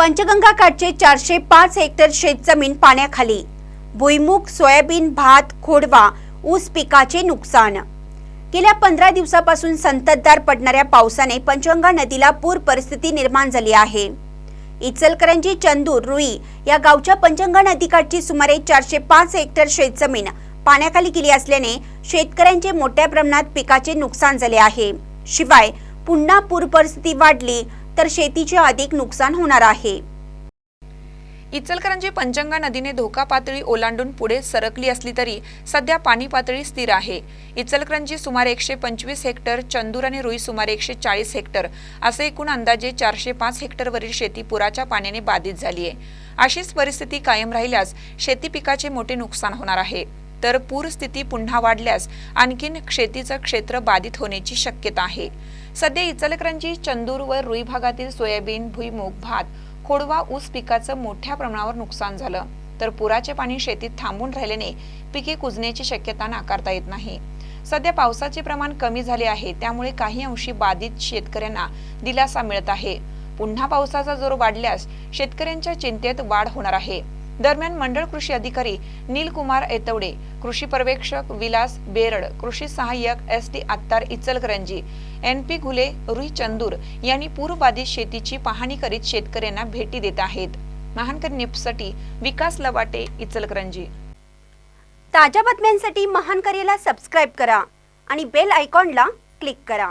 पंचगंगा काठचे चारशे पाच हेक्टर शेतजमीन पाण्याखाली. भुईमुग सोयाबीन भात खोडवा ऊस पिकाचे नुकसान. गेल्या पंधरा दिवसापासून संततधार पडणाऱ्या पावसाने पंचगंगा नदीला पूर परिस्थिती निर्माण झाली आहे. इचलकरंजी चंदूर रुई या गावच्या पंचगंगा नदीकाठची सुमारे चारशे पाच हेक्टर शेतजमीन पाण्याखाली गेली असल्याने शेतकऱ्यांचे मोठ्या प्रमाणात पिकाचे नुकसान झाले आहे. शिवाय पुन्हा पूर परिस्थिती वाढली तर शेतीचे अधिक नुकसान होणार आहे. इचलकरंजी पंचंगा नदीने धोका पातळी ओलांडून पुढे सरकली असली तरी सध्या पाणी पातळी स्थिर आहे. इचलकरंजी सुमारे एकशे पंचवीस हेक्टर चंदूर आणि रुई सुमारे एकशे चाळीस हेक्टर असे एकूण अंदाजे चारशे पाच हेक्टरवरील शेती पुराच्या पाण्याने बाधित झाली आहे. अशीच परिस्थिती कायम राहिल्यास शेती पिकाचे मोठे नुकसान होणार आहे. तर पूर स्थिती पुन्हा वाढल्यास आणखीन शेतीचं क्षेत्र बाधित होण्याची शक्यता आहे. सध्या इचलकरंजी चंदूर व रुई भागातील सोयाबीन भुईमूग भात खोडवा ऊस पिकाचं मोठ्या प्रमाणावर नुकसान झालं. तर पुराचे पाणी शेतीत थांबून राहिल्याने पिके कुजण्याची शक्यता नाकारता येत नाही. सध्या पावसाचे प्रमाण कमी झाले आहे त्यामुळे काही अंशी बाधित शेतकऱ्यांना दिलासा मिळत आहे. पुन्हा पावसाचा जोर वाढल्यास शेतकऱ्यांच्या चिंतेत वाढ होणार आहे. दरम्यान मंडळ कृषी अधिकारी नीलकुमार येतवडे कृषी पर्यवेक्षक विलास बेरड कृषी सहाय्यक S T Attar Ichalkaranji N P Ghule Rui Chandur यांनी पूरबाधित शेतीची पाहणी करीत शेतकऱ्यांना भेटी देत आहेत. महानकर निपसाठी विकास लवाटे इचलकरंजी. ताज्या बातम्यांसाठी महान करेला सबस्क्राईब करा आणि बेल आयकॉनला क्लिक करा.